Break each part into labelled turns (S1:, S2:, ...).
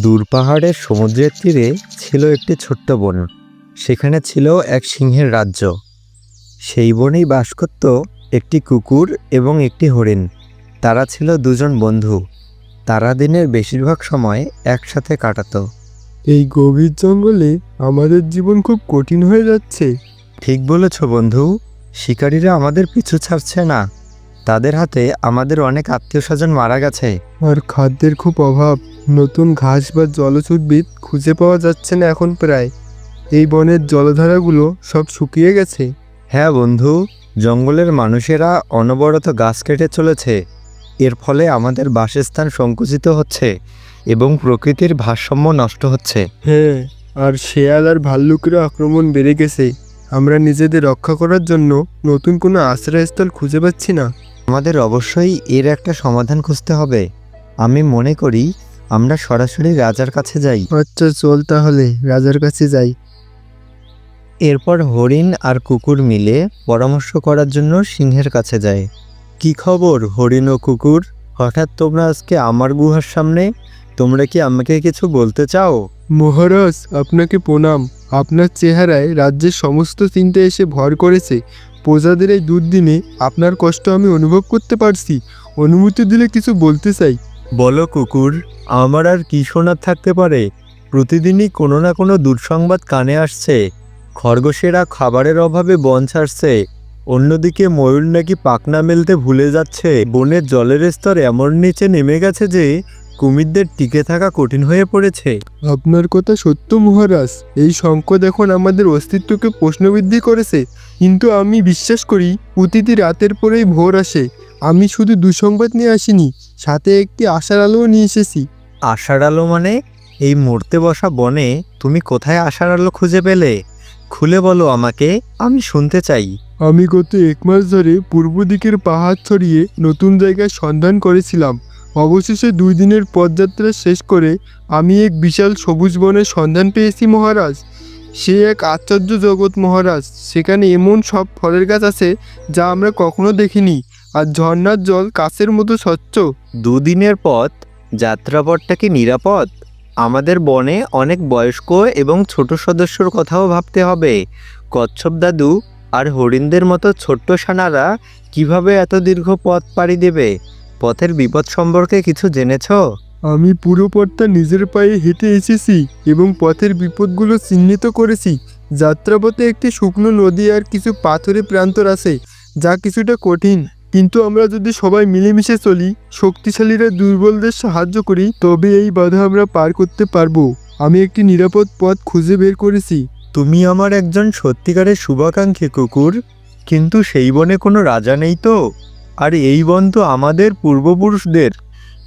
S1: দূর পাহাড়ের সমুদ্রের তীরে ছিল একটি ছোট্ট বন। সেখানে ছিল এক সিংহের রাজ্য। সেই বনেই বাস করত একটি কুকুর এবং একটি হরিণ। তারা ছিল দুজন বন্ধু। তারা দিনের বেশিরভাগ সময় একসাথে কাটাতো।
S2: এই গভীর জঙ্গলে আমাদের জীবন খুব কঠিন হয়ে যাচ্ছে।
S1: ঠিক বলেছ বন্ধু। শিকারীরা আমাদের পিছু ছাড়ছে না। তাদের হাতে আমাদের অনেক আত্মীয় স্বজন মারা গেছে।
S2: আর খাদ্যের খুব অভাব। নতুন ঘাস বা জলজ উদ্ভিদ খুঁজে পাওয়া যাচ্ছে না এখন প্রায়। এই বনের জলধারাগুলো সব শুকিয়ে গেছে।
S1: হ্যাঁ বন্ধু জঙ্গলের মানুষেরা অনবরত গাছ কেটে চলেছে। এর ফলে আমাদের বাসস্থান সংকুচিত হচ্ছে এবং প্রকৃতির ভারসাম্য নষ্ট হচ্ছে।
S2: হ্যাঁ আর শেয়াল আর ভাল্লুকেরও আক্রমণ বেড়ে গেছে। আমরা নিজেদের রক্ষা করার জন্য নতুন কোনো আশ্রয়স্থল খুঁজে পাচ্ছি না।
S1: আমাদের অবশ্যই এর একটা সমাধান খুঁজতে হবে। আমি মনে করি আমরা সরাসরি রাজার কাছে যাই।
S2: আচ্ছা চল তাহলে রাজার কাছে যাই।
S1: এরপর হরিণ আর কুকুর মিলে পরামর্শ করার জন্য সিংহের কাছে যায়। কি খবর হরিণ ও কুকুর? হঠাৎ তোমরা আজকে আমার গুহার সামনে? তোমরা কি আমাকে কিছু বলতে চাও?
S2: মহারাজ আপনাকে প্রণাম। আপনার চেহারায় রাজ্যের সমস্ত চিন্তা এসে ভর করেছে। প্রজাদের এই দুর্দিনে আপনার কষ্ট আমি অনুভব করতে পারছি। অনুমতি দিলে কিছু বলতে চাই।
S1: বলো কুকুর, আমার আর কি শোনার থাকতে পারে? প্রতিদিনই কোনো না কোনো দুঃসংবাদ কানে আসছে। খরগোশেরা খাবারের অভাবে বন ছাড়ছে। অন্যদিকে ময়ূর নাকি পাখনা মেলতে ভুলে যাচ্ছে। বনের জলের স্তর এমন নিচে নেমে গেছে যে কুমিরদের টিকে থাকা কঠিন হয়ে পড়েছে।
S2: আপনার কথা সত্য মহারাজ। এই সংকট এখন আমাদের অস্তিত্বকে প্রশ্নবৃদ্ধি করেছে। কিন্তু আমি বিশ্বাস করি প্রতিটি রাতের পরেই ভোর আসে। আমি শুধু দুঃসংবাদ নিয়ে আসিনি সাথে একটি আশার আলোও নিয়ে এসেছি।
S1: আশার আলো মানে? এই মরতে বসা বনে তুমি কোথায় আশার আলো খুঁজে পেলে? খুলে বলো আমাকে আমি শুনতে চাই।
S2: আমি গত এক মাস ধরে পূর্ব দিকের পাহাড় ছড়িয়ে নতুন জায়গায় সন্ধান করেছিলাম। অবশেষে দুই দিনের পদযাত্রা শেষ করে আমি এক বিশাল সবুজ বনের সন্ধান পেয়েছি মহারাজ। সে এক আশ্চর্য জগৎ মহারাজ, সেখানে এমন সব ফলের গাছ আছে যা আমরা কখনো দেখিনি আর ঝর্ণার জল কাছের মতো স্বচ্ছ।
S1: দুদিনের পথ যাত্রাপথটা কি নিরাপদ? আমাদের বনে অনেক বয়স্ক এবং ছোট সদস্যর কথাও ভাবতে হবে। কচ্ছপ দাদু আর হরিণদের মতো ছোট্ট সানারা কীভাবে এত দীর্ঘ পথ পাড়ি দেবে? পথের বিপদ সম্পর্কে কিছু জেনেছ?
S2: আমি পুরো পথটা নিজের পায়ে হেঁটে এসেছি এবং পথের বিপদগুলো চিহ্নিত করেছি। যাত্রাপথে একটি শুকনো নদী আর কিছু পাথরে প্রান্তর আছে যা কিছুটা কঠিন। কিন্তু আমরা যদি সবাই মিলেমিশে চলি শক্তিশালীরা দুর্বলদের সাহায্য করি তবে এই বাধা আমরা পার করতে পারব। আমি একটি নিরাপদ পথ খুঁজে বের করেছি।
S1: তুমি আমার একজন সত্যিকারের শুভাকাঙ্ক্ষী কুকুর কিন্তু সেই বনে কোনো রাজা নেই তো? আর এই বন তো আমাদের পূর্বপুরুষদের।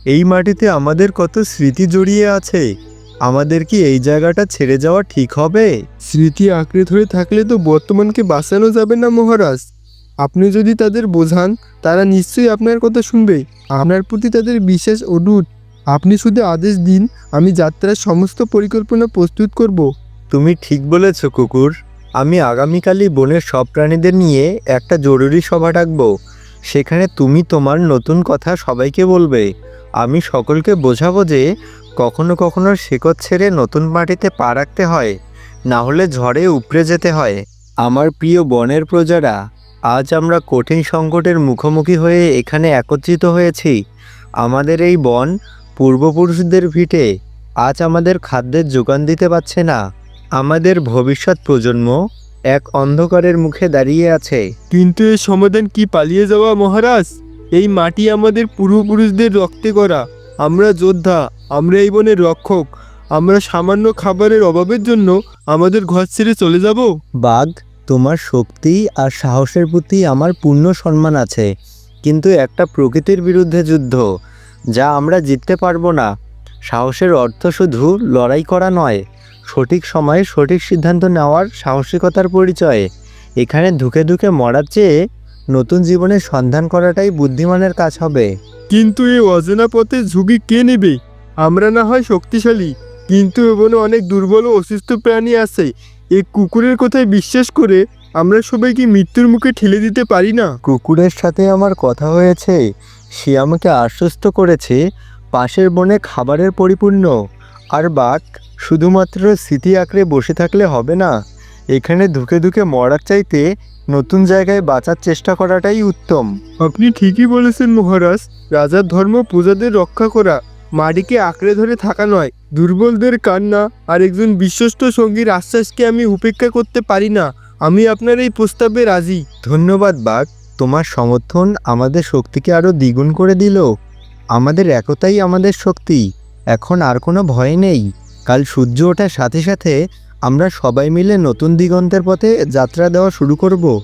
S1: এই মাটিতে আমাদের কত স্মৃতি জড়িয়ে আছে। আমাদের কি এই জায়গাটা ছেড়ে যাওয়া ঠিক হবে?
S2: স্মৃতি আঁকড়ে ধরে থাকলে তো বর্তমানকে বাঁচানো যাবে না মহারাজ। আপনি যদি তাদের বোঝান তারা নিশ্চয়ই আপনার কথা শুনবে। আপনার প্রতি তাদের বিশেষ অডুট আপনি শুধু আদেশ দিন আমি যাত্রার সমস্ত পরিকল্পনা প্রস্তুত করব।
S1: তুমি ঠিক বলেছ কুকুর। আমি আগামীকালই বনের সব প্রাণীদের নিয়ে একটা জরুরি সভা ডাকবো। সেখানে তুমি তোমার নতুন কথা সবাইকে বলবে। আমি সকলকে বোঝাবো যে কখনো কখনো শেকড় ছেড়ে নতুন মাটিতে পা রাখতে হয়, না হলে ঝড়ে উপড়ে যেতে হয়। আমার প্রিয় বনের প্রজারা, আজ আমরা কঠিন সংকটের মুখোমুখি হয়ে এখানে একত্রিত হয়েছি। আমাদের এই বন পূর্বপুরুষদের ভিটে, আজ আমাদের খাদ্যের যোগান দিতে পারছে না। আমাদের ভবিষ্যৎ প্রজন্ম এক অন্ধকারের মুখে দাঁড়িয়ে আছে।
S2: কিন্তু এর সমাধান কি পালিয়ে যাওয়া মহারাজ? এই মাটি আমাদের পূর্বপুরুষদের রক্তে করা আমরা যোদ্ধা আমরা এই বনের রক্ষক আমরা সামান্য খাবারের অভাবের জন্য আমাদের ঘর ছেড়ে চলে যাব?
S1: বাঘ তোমার শক্তি আর সাহসের প্রতি আমার পূর্ণ সম্মান আছে। কিন্তু একটা প্রকৃতির বিরুদ্ধে যুদ্ধ যা আমরা জিততে পারব না। সাহসের অর্থ শুধু লড়াই করা নয় সঠিক সময়ে সঠিক সিদ্ধান্ত নেওয়ার সাহসিকতার পরিচয় এখানে ধুকে ধুকে মরার চেয়ে নতুন জীবনের সন্ধান করাটাই বুদ্ধিমানের কাজ হবে।
S2: কিন্তু এই অজানা পথে ঝুঁকি কে নেবে? আমরা না হয় শক্তিশালী। কিন্তু এখানে অনেক দুর্বল ও অসুস্থ প্রাণী আছে। এই কুকুরের কথায় বিশ্বাস করে আমরা সবাইকে মৃত্যুর মুখে ঠেলে দিতে পারি না।
S1: কুকুরের সাথে আমার কথা হয়েছে। সে আমাকে আশ্বস্ত করেছে পাশের বনে খাবারের পরিপূর্ণ। আর বাঘ শুধুমাত্র স্মৃতি আঁকড়ে বসে থাকলে হবে না এখানে ধুকে ধুকে মরার চাইতে নতুন জায়গায় বাঁচার চেষ্টা করাটাই উত্তম।
S2: আপনি ঠিকই বলেছেন মহারাজ রাজার ধর্ম প্রজাদের রক্ষা করা মাটিকে আঁকড়ে ধরে থাকা নয় দুর্বলদের কান্না আর একজন বিশ্বস্ত সঙ্গীর আশ্বাসকে আমি উপেক্ষা করতে পারি না আমি আপনার এই প্রস্তাবে রাজি।
S1: ধন্যবাদ বাঘ তোমার সমর্থন আমাদের শক্তিকে আরও দ্বিগুণ করে দিল। আমাদের একতাই আমাদের শক্তি। এখন আর কোনো ভয় নেই। কাল সূর্য ওঠার সাথে সাথে আমরা সবাই মিলে নতুন দিগন্তের পথে যাত্রা দেওয়া শুরু করব।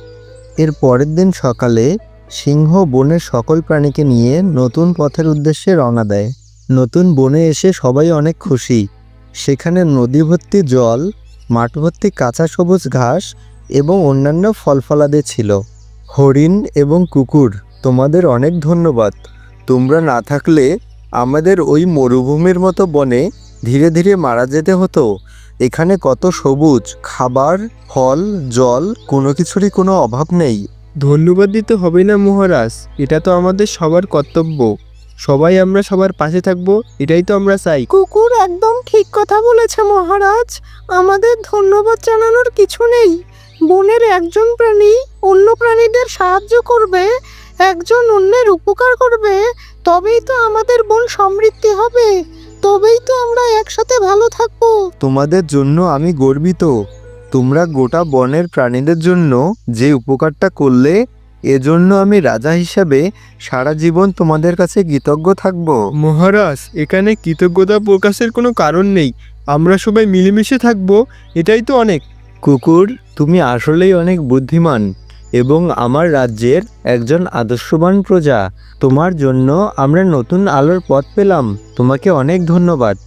S1: এর পরের দিন সকালে সিংহ বনের সকল প্রাণীকে নিয়ে নতুন পথের উদ্দেশ্যে রওনা দেয়। নতুন বনে এসে সবাই অনেক খুশি। সেখানে নদী ভর্তি জল, মাঠ ভর্তি কাঁচা সবুজ ঘাস এবং অন্যান্য ফলফলাদি ছিল। হরিণ এবং কুকুর, তোমাদের অনেক ধন্যবাদ। তোমরা না থাকলে আমাদের ওই মরুভূমির মতো বনে ধীরে ধীরে মারা যেতে হতো। এখানে কত সবুজ খাবার ফল জল কোনো কিছুরই কোনো অভাব নেই।
S2: ধন্যবাদ দিতে হবে না মহারাজ এটা তো আমাদের সবার কর্তব্য। সবাই আমরা সবার পাশে থাকব এটাই তো আমরা চাই।
S3: কুকুর একদম ঠিক কথা বলেছে মহারাজ আমাদের ধন্যবাদ জানানোর কিছু নেই। বনের একজন প্রাণী অন্য প্রাণীদের সাহায্য করবে একজন অন্যের উপকার করবে তবেই তো আমাদের বন সমৃদ্ধি হবে। তবেই তো আমরা একসাথে ভালো থাকব।
S1: তোমাদের জন্য আমি গর্বিত। তোমরা গোটা বনের প্রাণীদের জন্য যে উপকারটা করলে এজন্য আমি রাজা হিসাবে সারা জীবন তোমাদের কাছে কৃতজ্ঞ থাকব।
S2: মহারাজ এখানে কৃতজ্ঞতা প্রকাশের কোনো কারণ নেই। আমরা সবাই মিলেমিশে থাকব এটাই তো অনেক।
S1: কুকুর তুমি আসলেই অনেক বুদ্ধিমান। এবং আমার রাজ্যের একজন আদর্শবান প্রজা। তোমার জন্য আমরা নতুন আলোর পথ পেলাম। তোমাকে অনেক ধন্যবাদ।